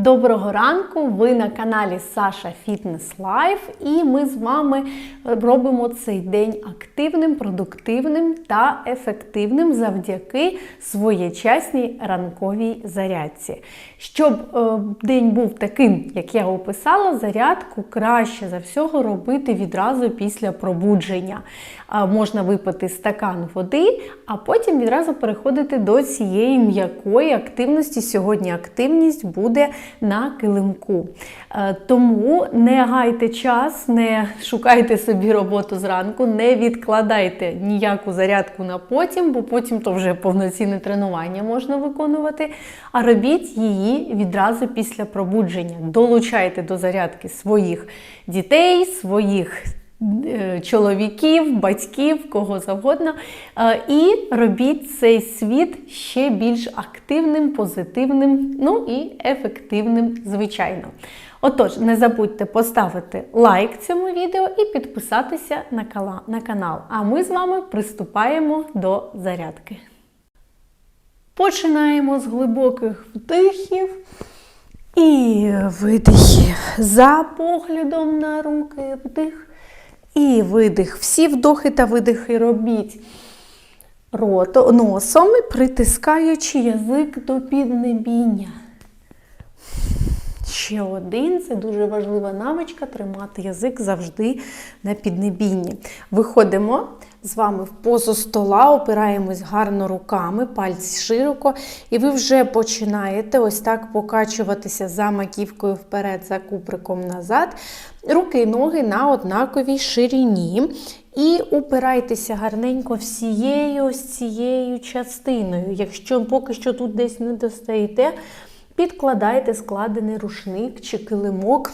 Доброго ранку! Ви на каналі Саша Фітнес Лайф, і ми з вами робимо цей день активним, продуктивним та ефективним завдяки своєчасній ранковій зарядці. Щоб е, день був таким, як я описала, зарядку краще за всього робити відразу після пробудження. Можна випити стакан води, а потім відразу переходити до цієї м'якої активності. Сьогодні активність буде на килимку. Е, Тому не гайте час, не шукайте собі роботу зранку, не відкладайте ніяку зарядку на потім, бо потім то вже повноцінне тренування можна виконувати. А робіть її відразу після пробудження. Долучайте до зарядки своїх дітей, своїх чоловіків, батьків, кого завгодно. Е, І робіть цей світ ще більш активним, позитивним, ну і ефективним, звичайно. Отож, не забудьте поставити лайк цьому відео і підписатися на канал. А ми з вами приступаємо до зарядки. Починаємо з глибоких вдихів і видихів. За поглядом на руки вдих і видих. Всі вдохи та видихи робіть рот, носом, притискаючи язик до піднебіння. Ще один, це дуже важлива навичка тримати язик завжди на піднебінні. Виходимо з вами в позу стола, опираємось гарно руками, пальці широко, і ви вже починаєте ось так покачуватися за маківкою вперед, за куприком назад. Руки і ноги на однаковій ширині. І упирайтеся гарненько всією ось цією частиною. Якщо поки що тут десь не достаєте, підкладайте складений рушник чи килимок.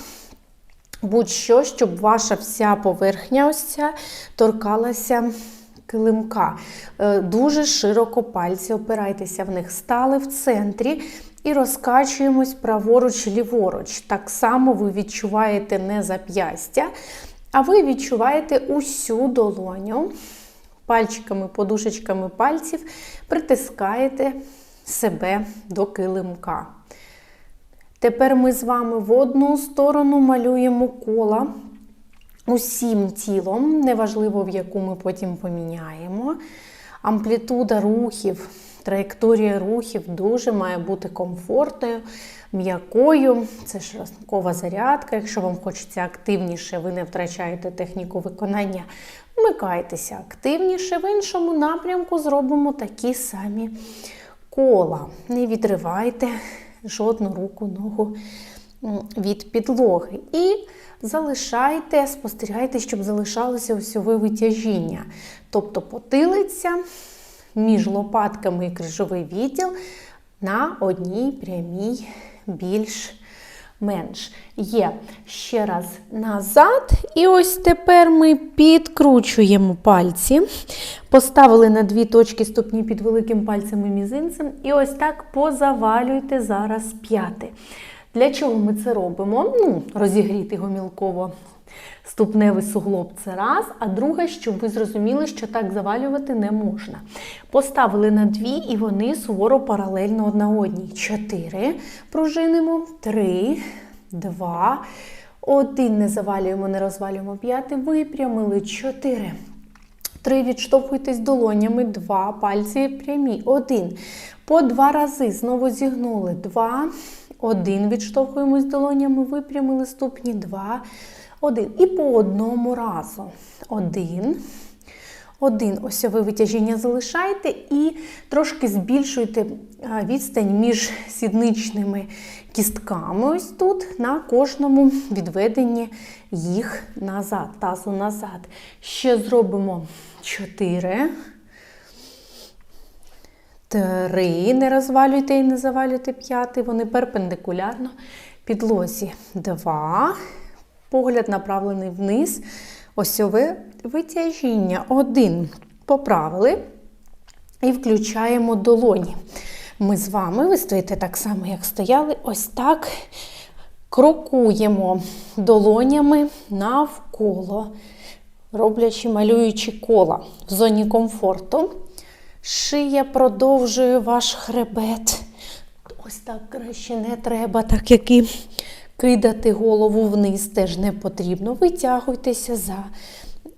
Будь-що, щоб ваша вся поверхня ось торкалася килимка. Е, Дуже широко пальці опирайтеся в них. Стали в центрі і розкачуємось праворуч, ліворуч. Так само ви відчуваєте не зап'ястя, а ви відчуваєте усю долоню. Пальчиками, подушечками пальців притискаєте себе до килимка. Тепер ми з вами в одну сторону малюємо кола усім тілом, неважливо в яку ми потім поміняємо. Амплітуда рухів, траєкторія рухів дуже має бути комфортною, м'якою. Це ж ранкова зарядка. Якщо вам хочеться активніше, ви не втрачаєте техніку виконання. Вмикайтеся активніше. В іншому напрямку зробимо такі самі кола. Не відривайте жодну руку, ногу від підлоги. І залишайте, спостерігайте, щоб залишалося усьове витяжіння. Тобто потилиця між лопатками і крижовий відділ на одній прямій більш менш. Є ще раз назад. І ось тепер ми підкручуємо пальці. Поставили на дві точки ступні під великим пальцем і мізинцем. І ось так позавалюйте зараз п'яти. Для чого ми це робимо? Ну, розігріти гомілково ступневий суглоб це раз, а друге, щоб ви зрозуміли, що так завалювати не можна. Поставили на дві, і вони суворо паралельно одна одній. Чотири. Пружинимо. Три, два. Один не завалюємо, не розвалюємо. П'ятий. Випрямили. Чотири. Три. Відштовхуйтесь долонями. Два. Пальці прямі. Один. По два рази. Знову зігнули. Два. Один. Відштовхуємось долонями. Випрямили ступні. Два. Один. І по одному разу. Один. Один осьове витяжіння залишайте і трошки збільшуйте а, відстань між сідничними кістками. Ось тут на кожному відведенні їх назад, тазу назад. Ще зробимо 4. Три. Не розвалюйте і не завалюйте п'ятий. Вони перпендикулярно підлозі. Два. Погляд направлений вниз. Осьове витяжіння. Один. Поправили. І включаємо долоні. Ми з вами, ви стоїте так само, як стояли, ось так крокуємо долонями навколо, роблячи, малюючи кола в зоні комфорту. Шия продовжує ваш хребет. Ось так краще не треба, так як і кидати голову вниз теж не потрібно. Витягуйтеся за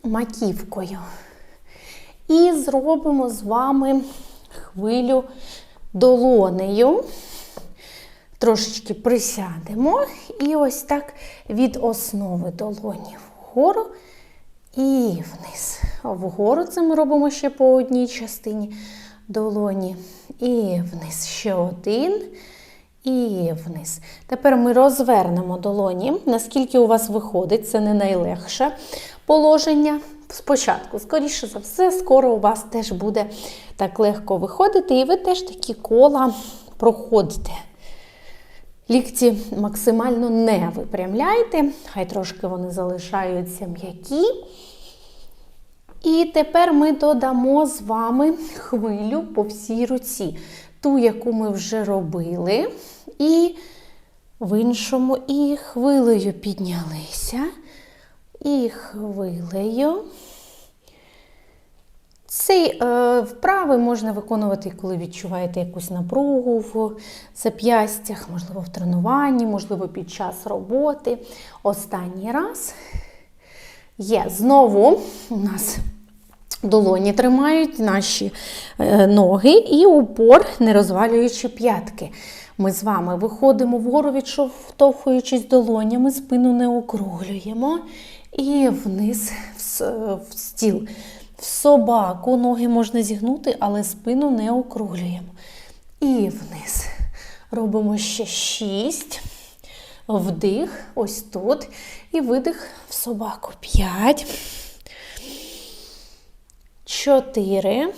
маківкою. І зробимо з вами хвилю долонею. Трошечки присядемо. І ось так від основи долоні вгору і вниз. Вгору це ми робимо ще по одній частині долоні. І вниз. Ще один. І вниз. Тепер ми розвернемо долоні, наскільки у вас виходить, це не найлегше положення. Спочатку, скоріше за все, скоро у вас теж буде так легко виходити, і ви теж такі кола проходите. Лікті максимально не випрямляйте, хай трошки вони залишаються м'які. І тепер ми додамо з вами хвилю по всій руці, ту, яку ми вже робили, і в іншому і хвилею піднялися, і хвилею. Цей е, вправи можна виконувати, коли відчуваєте якусь напругу в зап'ястях, можливо, в тренуванні, можливо, під час роботи. Останній раз є. Знову у нас долоні тримають наші е, ноги і упор, не розвалюючи п'ятки. Ми з вами виходимо вгору, відштовхуючись долонями, спину не округлюємо і вниз в стіл. В собаку ноги можна зігнути, але спину не округлюємо. І вниз. Робимо ще шість. Вдих, ось тут. І видих в собаку. П'ять. Чотири.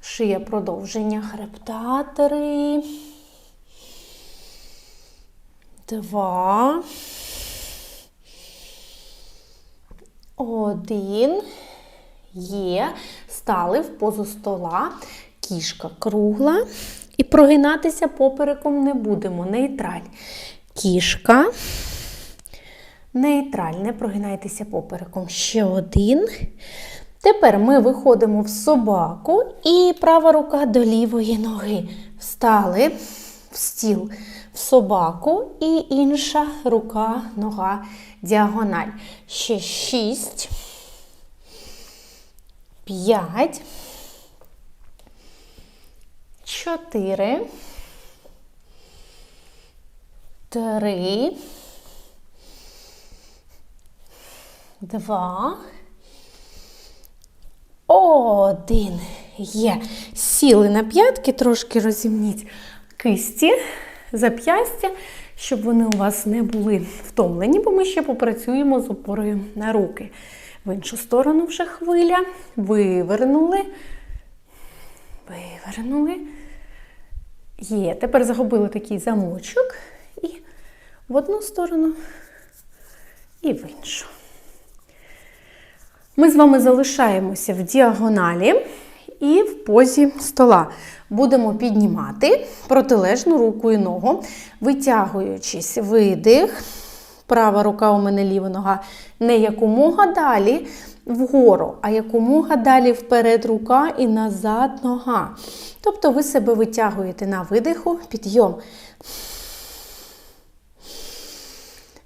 Шия продовження хребта. Три. Два. Один. Є. Стали в позу стола. Кішка кругла. І прогинатися попереком не будемо. Нейтраль. Кішка. Нейтраль. Не прогинайтеся попереком. Ще один. Тепер ми виходимо в собаку і права рука до лівої ноги. Встали в стіл в собаку і інша рука, нога, діагональ. Ще шість, п'ять, чотири, три, два. Один. Є. Сіли на п'ятки, трошки розімніть кисті, зап'ястя, щоб вони у вас не були втомлені, бо ми ще попрацюємо з опорою на руки. В іншу сторону вже хвиля. Вивернули. Вивернули. Є. Тепер загубили такий замочок. І в одну сторону, і в іншу. Ми з вами залишаємося в діагоналі і в позі стола. Будемо піднімати протилежну руку і ногу, витягуючись видих. Права рука у мене ліва нога не якомога далі вгору, а якомога далі вперед рука і назад нога. Тобто ви себе витягуєте на видиху, підйом.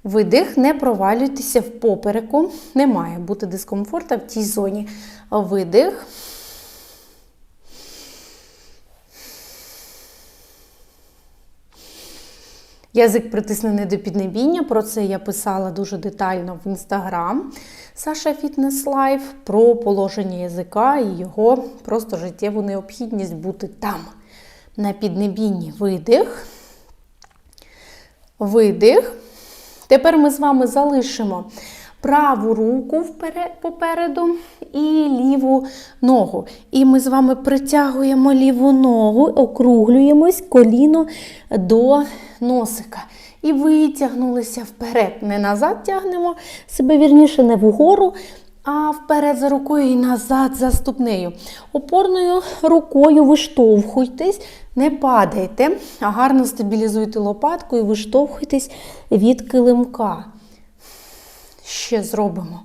Видих, не провалюйтеся в попереку, не має бути дискомфорту в тій зоні. Видих. Язик притиснений до піднебіння. Про це я писала дуже детально в інстаграм Саша Фітнес Лайф про положення язика і його просто життєву необхідність бути там, на піднебінні. Видих. Видих. Тепер ми з вами залишимо праву руку попереду і ліву ногу. І ми з вами притягуємо ліву ногу, округлюємось коліно до носика. І витягнулися вперед. Не назад тягнемо себе вірніше, не вгору, а вперед за рукою і назад за ступнею. Опорною рукою виштовхуйтесь, не падайте, а гарно стабілізуйте лопатку і виштовхуйтесь від килимка. Ще зробимо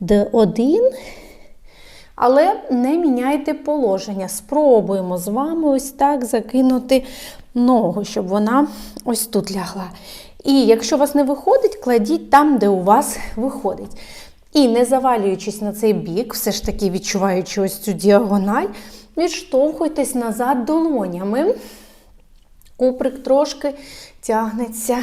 Д1. Але не міняйте положення. Спробуємо з вами ось так закинути ногу, щоб вона ось тут лягла. І якщо у вас не виходить, кладіть там, де у вас виходить. І не завалюючись на цей бік, все ж таки відчуваючи ось цю діагональ, відштовхуйтесь назад долонями. Куприк трошки тягнеться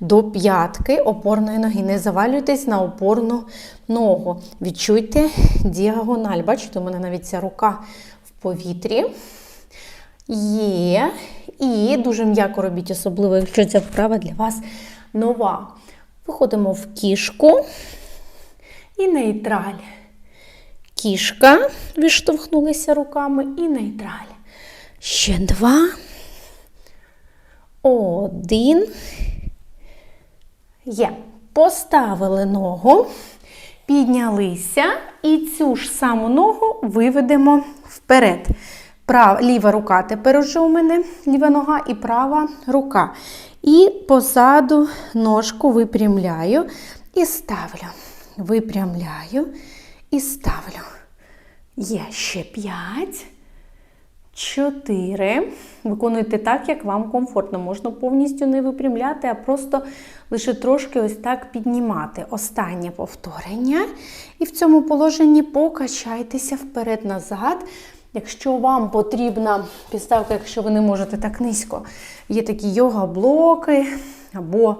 до п'ятки опорної ноги. Не завалюйтесь на опорну ногу. Відчуйте діагональ. Бачите, у мене навіть ця рука в повітрі. Є. І дуже м'яко робіть, особливо, якщо ця вправа для вас нова. Виходимо в кішку і нейтраль. Кішка, відштовхнулися руками і нейтраль. Ще два. Один. Є. Поставили ногу, піднялися і цю ж саму ногу виведемо вперед. Прав, ліва рука тепер уже у мене ліва нога і права рука. І позаду ножку випрямляю і ставлю. Випрямляю і ставлю. Є ще п'ять. Чотири. Виконуйте так, як вам комфортно. Можна повністю не випрямляти, а просто лише трошки ось так піднімати. Останнє повторення. І в цьому положенні покачайтеся вперед-назад. Якщо вам потрібна підставка, якщо ви не можете так низько, є такі йога-блоки або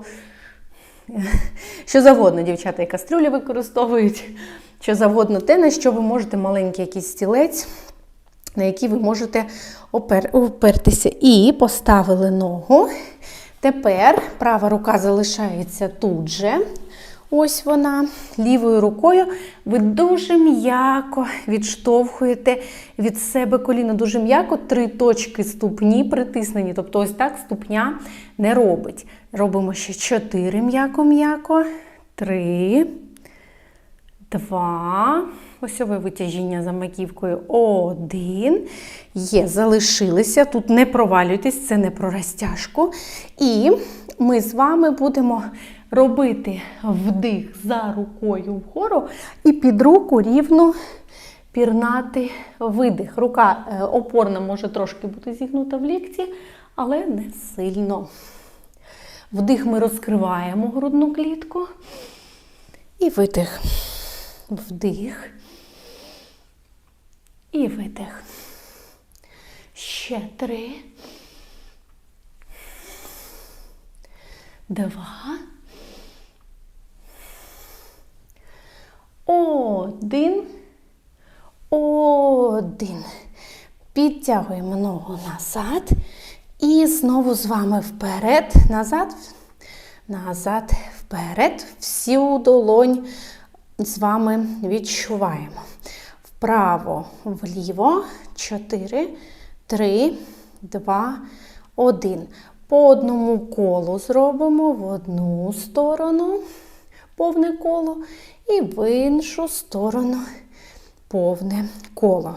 що завгодно, дівчата і кастрюлі використовують, що завгодно те, на що ви можете маленький якийсь стілець на які ви можете опер... опертися. І поставили ногу. Тепер права рука залишається тут же. Ось вона. Лівою рукою ви дуже м'яко відштовхуєте від себе коліно. Дуже м'яко три точки ступні притиснені. Тобто, ось так ступня не робить. Робимо ще чотири м'яко-м'яко. Три. Два. Осьове витяжіння за маківкою. Один. Є, залишилися. Тут не провалюйтесь, це не про розтяжку. І ми з вами будемо робити вдих за рукою вгору і під руку рівно пірнати видих. Рука е, опорна може трошки бути зігнута в лікті, але не сильно. Вдих ми розкриваємо грудну клітку. І видих. Вдих. І видих. Ще три. Два. Один. Один. Підтягуємо ногу назад. І знову з вами вперед, назад, назад, вперед. Всю долонь з вами відчуваємо. Вправо, вліво. 4, 3, 2, 1. По одному колу зробимо в одну сторону повне коло, і в іншу сторону повне коло.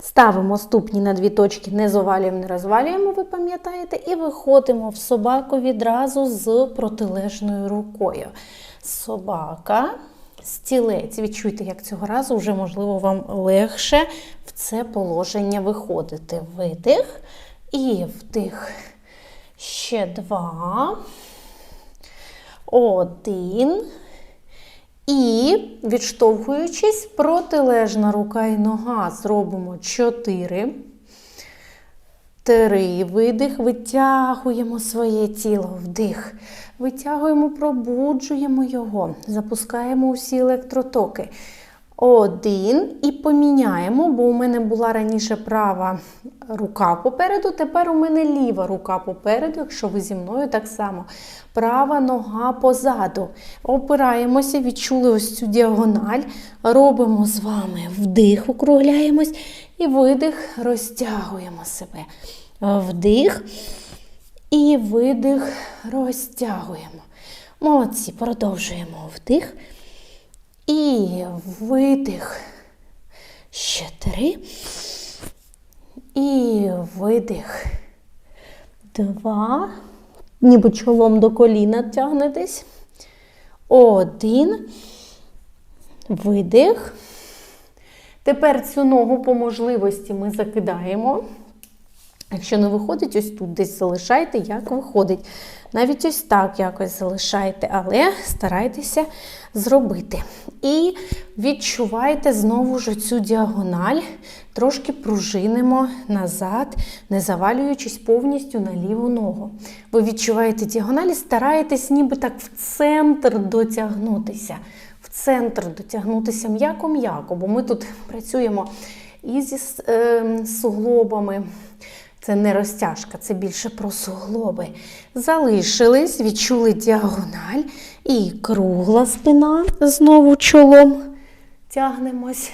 Ставимо ступні на дві точки, не завалюємо, не розвалюємо, ви пам'ятаєте, і виходимо в собаку відразу з протилежною рукою. Собака, стілець. Відчуйте, як цього разу вже, можливо, вам легше в це положення виходити. Видих і вдих. Ще два. Один. І, відштовхуючись, протилежна рука і нога зробимо 4. Три. Видих. Витягуємо своє тіло. Вдих. Витягуємо, пробуджуємо його. Запускаємо усі електротоки. Один. І поміняємо, бо у мене була раніше права рука попереду, тепер у мене ліва рука попереду, якщо ви зі мною так само. Права нога позаду. Опираємося, відчули ось цю діагональ. Робимо з вами вдих, округляємось і видих, розтягуємо себе. Вдих і видих, розтягуємо. Молодці, продовжуємо вдих. І видих. Ще три. І видих. Два. Ніби чолом до коліна тягнетесь. Один. Видих. Тепер цю ногу по можливості ми закидаємо. Якщо не виходить, ось тут десь залишайте, як виходить. Навіть ось так якось залишайте, але старайтеся зробити. І відчувайте знову ж цю діагональ, трошки пружинимо назад, не завалюючись повністю на ліву ногу. Ви відчуваєте діагональ і стараєтесь ніби так в центр дотягнутися. В центр дотягнутися м'яко-м'яко, бо ми тут працюємо і зі е, суглобами. Це не розтяжка, це більше про суглоби. Залишились, відчули діагональ і кругла спина. Знову чолом тягнемось.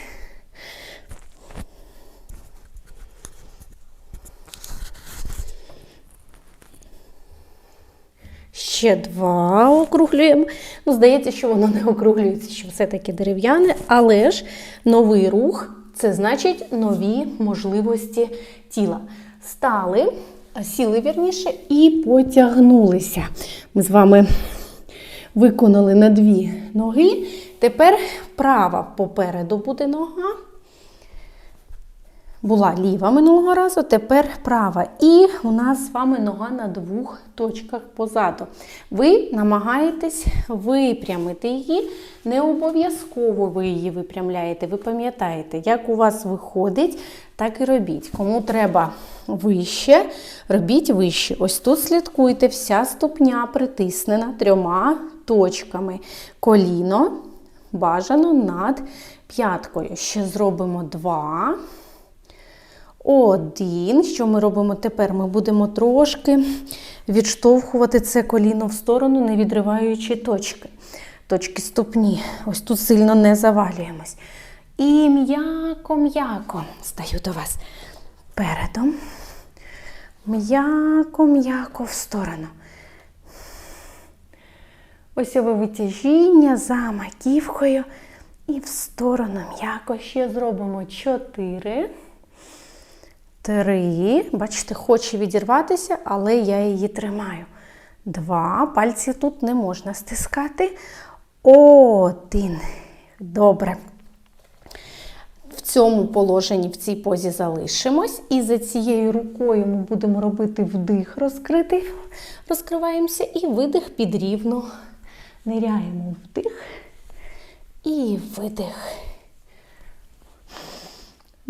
Ще два округлюємо. Ну, здається, що воно не округлюється, що все-таки дерев'яне, але ж новий рух це значить нові можливості тіла. Стали, сіли вірніше, і потягнулися. Ми з вами виконали на дві ноги. Тепер права попереду буде нога. Була ліва минулого разу, тепер права. І у нас з вами нога на двох точках позаду. Ви намагаєтесь випрямити її. Не обов'язково ви її випрямляєте. Ви пам'ятаєте, як у вас виходить, так і робіть. Кому треба вище, робіть вище. Ось тут слідкуйте, вся ступня притиснена трьома точками. Коліно бажано над п'яткою. Ще зробимо два. Один. Що ми робимо тепер? Ми будемо трошки відштовхувати це коліно в сторону, не відриваючи точки. Точки ступні. Ось тут сильно не завалюємось. І м'яко-м'яко стаю до вас передом. М'яко-м'яко в сторону. Ось Осьове витяжіння за маківкою. І в сторону м'яко ще зробимо чотири. Три. Бачите, хоче відірватися, але я її тримаю. Два. Пальці тут не можна стискати. Один. Добре. В цьому положенні, в цій позі залишимось. І за цією рукою ми будемо робити вдих розкритий. Розкриваємося і видих під рівно. Ниряємо вдих і видих.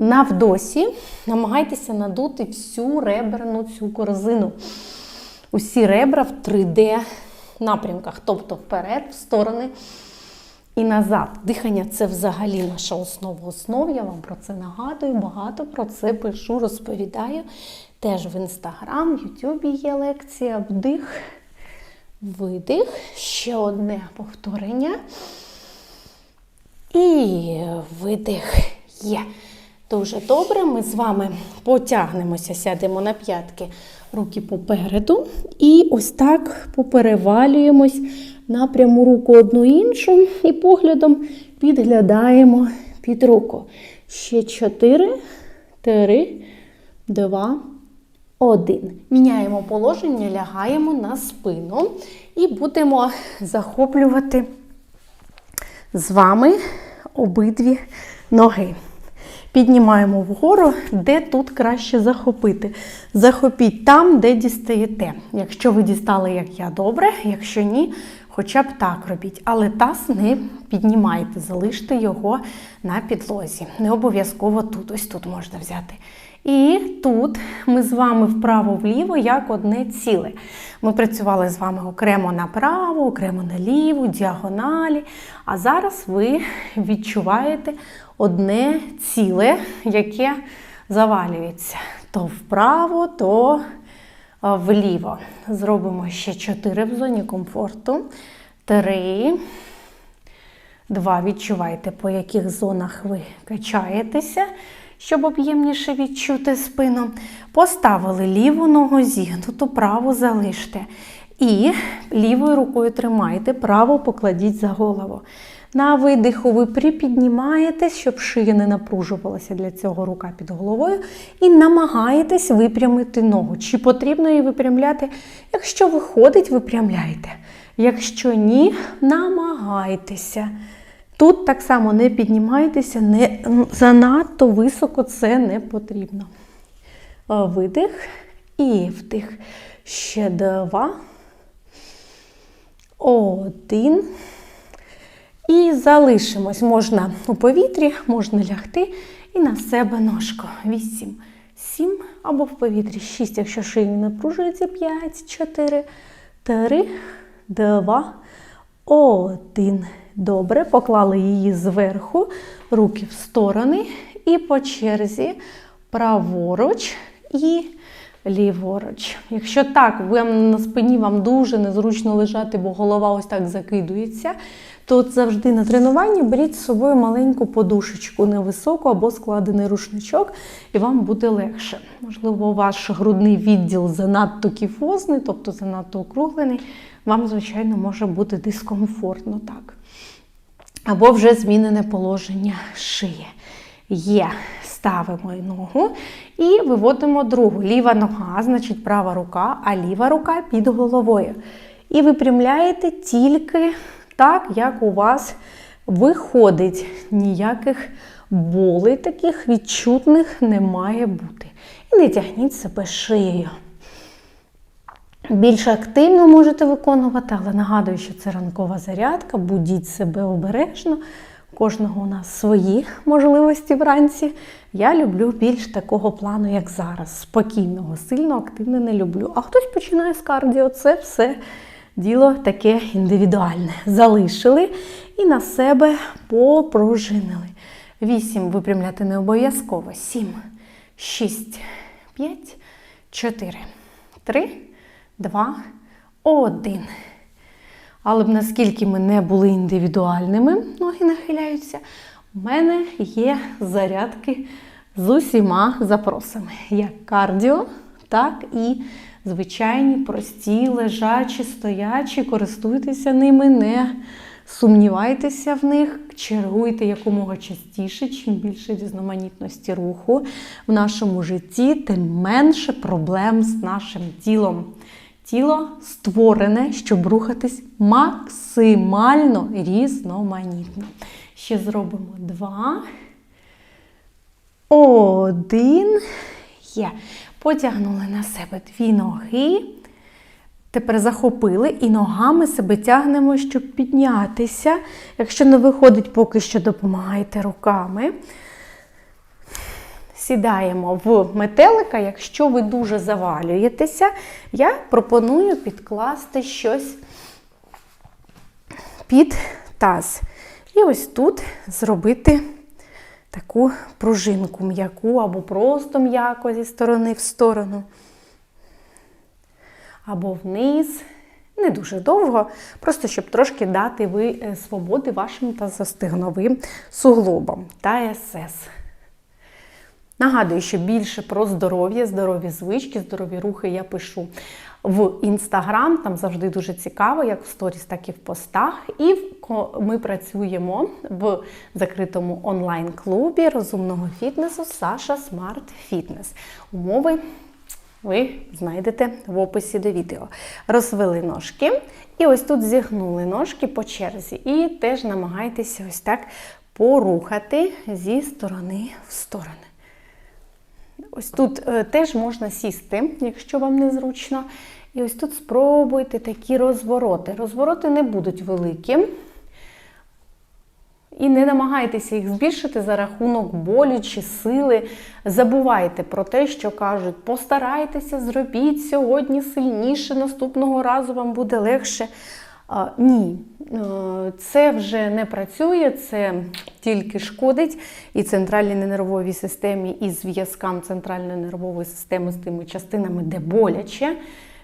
На вдосі намагайтеся надути всю реберну цю корзину. Усі ребра в 3D напрямках, тобто вперед, в сторони і назад. Дихання це взагалі наша основа основ. Я вам про це нагадую, багато про це пишу, розповідаю. Теж в інстаграм, в Ютубі є лекція, вдих, видих. Ще одне повторення. І видих є. Дуже добре. Ми з вами потягнемося, сядемо на п'ятки, руки попереду. І ось так поперевалюємось на пряму руку одну іншу і поглядом підглядаємо під руку. Ще чотири, три, два, один. Міняємо положення, лягаємо на спину і будемо захоплювати з вами обидві ноги. Піднімаємо вгору, де тут краще захопити. Захопіть там, де дістаєте. Якщо ви дістали, як я, добре, якщо ні, хоча б так робіть. Але таз не піднімайте, залиште його на підлозі. Не обов'язково тут, ось тут можна взяти. І тут ми з вами вправо-вліво як одне ціле. Ми працювали з вами окремо направо, окремо наліво, діагоналі. А зараз ви відчуваєте одне ціле, яке завалюється то вправо, то вліво. Зробимо ще 4 в зоні комфорту. 3. Два. Відчувайте, по яких зонах ви качаєтеся щоб об'ємніше відчути спину. Поставили ліву ногу зігнуту, праву залиште. І лівою рукою тримайте, праву покладіть за голову. На видиху ви припіднімаєтесь, щоб шия не напружувалася для цього рука під головою. І намагаєтесь випрямити ногу. Чи потрібно її випрямляти? Якщо виходить, випрямляйте. Якщо ні, намагайтеся. Тут так само не піднімайтеся, не, занадто високо це не потрібно. Е, Видих і вдих. Ще два. Один. І залишимось. Можна у повітрі, можна лягти і на себе ножку. Вісім, сім або в повітрі. Шість, якщо шиї напружується. П'ять, чотири, три, два, один. Добре, поклали її зверху, руки в сторони. І по черзі праворуч і ліворуч. Якщо так, на спині вам дуже незручно лежати, бо голова ось так закидується, то от завжди на тренуванні беріть з собою маленьку подушечку, невисоку або складений рушничок, і вам буде легше. Можливо, ваш грудний відділ занадто кіфозний, тобто занадто округлений, вам, звичайно, може бути дискомфортно так. Або вже змінене положення шиї. Є. Ставимо ногу і виводимо другу. Ліва нога, значить права рука, а ліва рука під головою. І випрямляєте тільки так, як у вас виходить. Ніяких болей таких відчутних не має бути. І не тягніть себе шиєю. Більш активно можете виконувати, але нагадую, що це ранкова зарядка, будіть себе обережно. Кожного у нас свої можливості вранці. Я люблю більш такого плану, як зараз. Спокійного, сильно активно не люблю. А хтось починає з кардіо. Це все діло таке індивідуальне. Залишили і на себе попружинили. Вісім випрямляти не обов'язково. Сім, шість, п'ять, чотири, три. Два, один. Але б наскільки ми не були індивідуальними, ноги нахиляються, у мене є зарядки з усіма запросами. Як кардіо, так і звичайні, прості, лежачі, стоячі. Користуйтеся ними, не сумнівайтеся в них, чергуйте якомога частіше, чим більше різноманітності руху в нашому житті, тим менше проблем з нашим тілом. Тіло створене, щоб рухатись максимально різноманітно. Ще зробимо два. Один. Є. Потягнули на себе дві ноги. Тепер захопили і ногами себе тягнемо, щоб піднятися. Якщо не виходить, поки що допомагайте руками. Сідаємо в метелика. Якщо ви дуже завалюєтеся, я пропоную підкласти щось під таз. І ось тут зробити таку пружинку м'яку або просто м'яко зі сторони в сторону. Або вниз. Не дуже довго, просто щоб трошки дати ви свободи вашим тазостигновим суглобам та СС. Нагадую, що більше про здоров'я, здорові звички, здорові рухи я пишу в інстаграм. Там завжди дуже цікаво, як в сторіс, так і в постах. І ми працюємо в закритому онлайн-клубі розумного фітнесу Саша Смарт Фітнес. Умови ви знайдете в описі до відео. Розвели ножки. І ось тут зігнули ножки по черзі. І теж намагайтеся ось так порухати зі сторони в сторони. Ось тут е, теж можна сісти, якщо вам незручно. І ось тут спробуйте такі розвороти. Розвороти не будуть великі. І не намагайтеся їх збільшити за рахунок болі чи сили. Забувайте про те, що кажуть, постарайтеся, зробіть сьогодні сильніше, наступного разу вам буде легше. Ні, це вже не працює, це тільки шкодить і центральній нервовій системі, і зв'язкам центральної нервової системи з тими частинами, де боляче.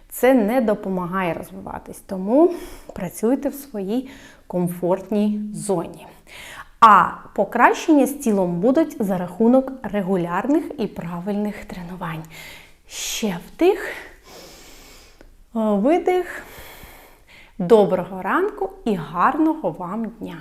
Це не допомагає розвиватись. Тому працюйте в своїй комфортній зоні. А покращення з тілом будуть за рахунок регулярних і правильних тренувань. Ще вдих, видих. Доброго ранку і гарного вам дня!